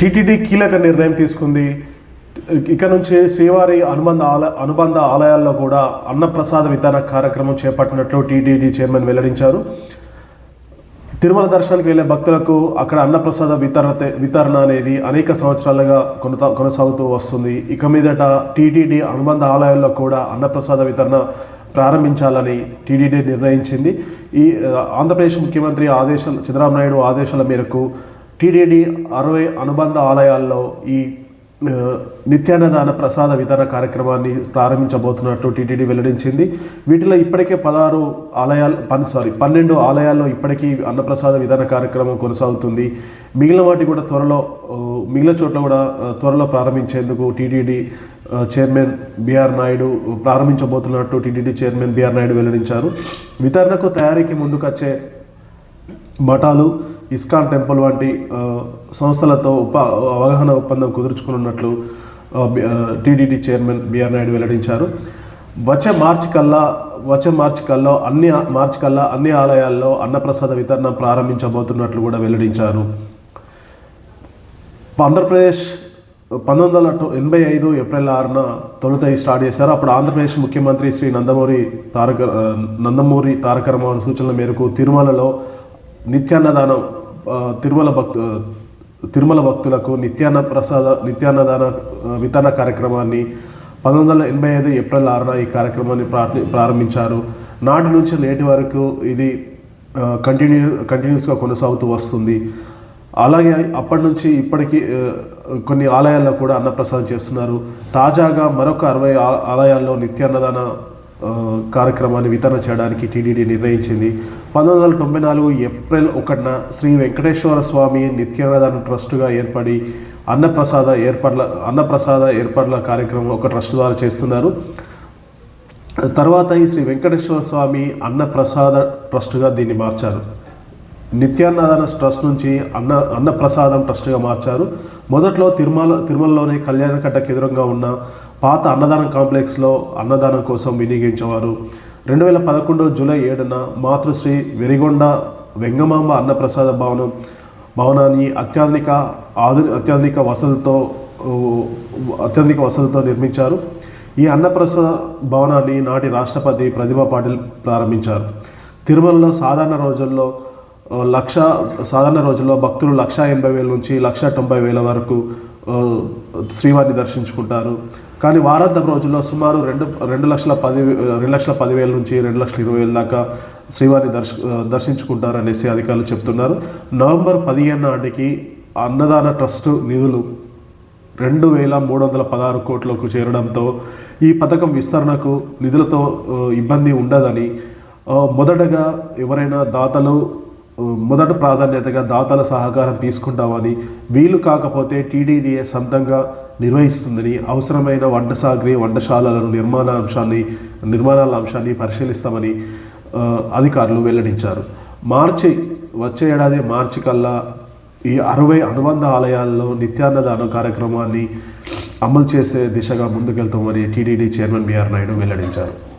TTD కీలక నిర్ణయం తీసుకుంది. ఇక నుంచి శ్రీవారి అనుబంధ ఆలయ అనుబంధ ఆలయాల్లో కూడా అన్నప్రసాద వితరణ కార్యక్రమం చేపట్టినట్లు టీటీడీ చైర్మన్ వెల్లడించారు. తిరుమల దర్శనానికి వెళ్ళే భక్తులకు అక్కడ అన్నప్రసాద వితరణ వితరణ అనేది అనేక సంవత్సరాలుగా కొనత కొనసాగుతూ వస్తుంది. ఇక మీదట టీటీడీ అనుబంధ ఆలయాల్లో కూడా అన్నప్రసాద వితరణ ప్రారంభించాలని టీటీడీ నిర్ణయించింది. ఈ ఆంధ్రప్రదేశ్ ముఖ్యమంత్రి ఆదేశం చంద్రబాబు నాయుడు ఆదేశాల మేరకు టీడీడీ అరవై అనుబంధ ఆలయాల్లో ఈ నిత్యాన్నదాన ప్రసాద వితరణ కార్యక్రమాన్ని ప్రారంభించబోతున్నట్టు టీటీడీ వెల్లడించింది. వీటిలో ఇప్పటికే పదహారు ఆలయాలు పన్ సారీ పన్నెండు ఆలయాల్లో ఇప్పటికీ అన్నప్రసాద వితరణ కార్యక్రమం కొనసాగుతుంది. మిగిలిన వాటి కూడా త్వరలో మిగిలిన చోట్ల కూడా త్వరలో ప్రారంభించేందుకు టీటీడీ చైర్మన్ బిఆర్ నాయుడు ప్రారంభించబోతున్నట్టు టీటీడీ చైర్మన్ బిఆర్ నాయుడు వెల్లడించారు. వితరణకు తయారీకి ముందుకొచ్చే మఠాలు ఇస్కాన్ టెంపుల్ వంటి సంస్థలతో ఉప అవగాహన ఒప్పందం కుదుర్చుకున్నట్లు టీడీటీ చైర్మన్ బిఆర్ నాయుడు వెల్లడించారు. వచ్చే మార్చి కల్లా వచ్చే మార్చి కల్లా అన్ని మార్చి కల్లా అన్ని ఆలయాల్లో అన్నప్రసాద వితరణ ప్రారంభించబోతున్నట్లు కూడా వెల్లడించారు. ఆంధ్రప్రదేశ్ పంతొమ్మిది వందల ఎనభై ఐదు ఏప్రిల్ ఆరున తొలుత స్టార్ట్ చేశారు. అప్పుడు ఆంధ్రప్రదేశ్ ముఖ్యమంత్రి శ్రీ నందమూరి తారక నందమూరి తారక రామారావు సూచనల మేరకు తిరుమలలో నిత్యాన్నదానం తిరుమల భక్తు తిరుమల భక్తులకు నిత్యాన్న ప్రసాద నిత్యాన్నదాన వితరణ కార్యక్రమాన్ని పంతొమ్మిది వందల ఎనభై ఐదు ఏప్రిల్ ఆరున ఈ కార్యక్రమాన్ని ప్రారంభించారు. నాటి నుంచి నేటి వరకు ఇది కంటిన్యూ కంటిన్యూస్గా కొనసాగుతూ వస్తుంది. అలాగే అప్పటి నుంచి ఇప్పటికీ కొన్ని ఆలయాల్లో కూడా అన్నప్రసాదం చేస్తున్నారు. తాజాగా మరొక అరవై ఆ- ఆలయాల్లో నిత్యాన్నదాన కార్యక్రమాన్ని వితరణ చేయడానికి టీడీడీ నిర్ణయించింది. పంతొమ్మిది వందల తొంభై నాలుగు ఏప్రిల్ ఒకటిన శ్రీ వెంకటేశ్వర స్వామి నిత్యాన్నదాన ట్రస్టుగా ఏర్పడి అన్నప్రసాద ఏర్పాట్ల అన్నప్రసాద ఏర్పాట్ల కార్యక్రమం ఒక ట్రస్ట్ ద్వారా చేస్తున్నారు. తర్వాత ఈ శ్రీ వెంకటేశ్వర స్వామి అన్నప్రసాద ట్రస్టుగా దీన్ని మార్చారు. నిత్యాన్నదాన ట్రస్ట్ నుంచి అన్న అన్నప్రసాదం ట్రస్ట్గా మార్చారు. మొదట్లో తిరుమల తిరుమలలోని కళ్యాణకట్టకు ఎదురుగా ఉన్న పాత అన్నదానం కాంప్లెక్స్లో అన్నదానం కోసం వినియోగించేవారు. రెండు వేల పదకొండు జూలై ఏడున మాతృశ్రీ వెరిగొండ వెంగమాంబ అన్నప్రసాద భవనం భవనాన్ని అత్యాధునిక ఆధు అత్యాధునిక వసతులతో అత్యాధునిక వసతులతో నిర్మించారు. ఈ అన్నప్రసాద భవనాన్ని నాటి రాష్ట్రపతి ప్రతిభా పాటిల్ ప్రారంభించారు. తిరుమలలో సాధారణ రోజుల్లో లక్ష సాధారణ రోజుల్లో భక్తులు లక్ష ఎనభై వేల నుంచి లక్ష తొంభై వేల వరకు శ్రీవారిని దర్శించుకుంటారు. కానీ వారాంతపు రోజుల్లో సుమారు రెండు రెండు లక్షల పది రెండు లక్షల పదివేల నుంచి రెండు లక్షల ఇరవై వేల దాకా శ్రీవారిని దర్శ దర్శించుకుంటారనేసి అధికారులు చెప్తున్నారు. నవంబర్ పదిహేను నాటికి అన్నదాన ట్రస్ట్ నిధులు రెండు వేల మూడు వందల పదహారు కోట్లకు చేరడంతో ఈ పథకం విస్తరణకు నిధులతో ఇబ్బంది ఉండదని మొదటగా ఎవరైనా దాతలు మొదట ప్రాధాన్యతగా దాతల సహకారం తీసుకుంటామని వీలు కాకపోతే టీడీడీఏ సొంతంగా నిర్వహిస్తుందని అవసరమైన వంట సాగ్రి వంటశాలలను నిర్మాణ అంశాన్ని నిర్మాణాల అంశాన్ని పరిశీలిస్తామని అధికారులు వెల్లడించారు. మార్చి వచ్చే ఏడాది మార్చి కల్లా ఈ అరవై అనుబంధ ఆలయాల్లో నిత్యాన్నదాన కార్యక్రమాన్ని అమలు చేసే దిశగా ముందుకెళ్తామని టీడీడీ చైర్మన్ బిఆర్ నాయుడు వెల్లడించారు.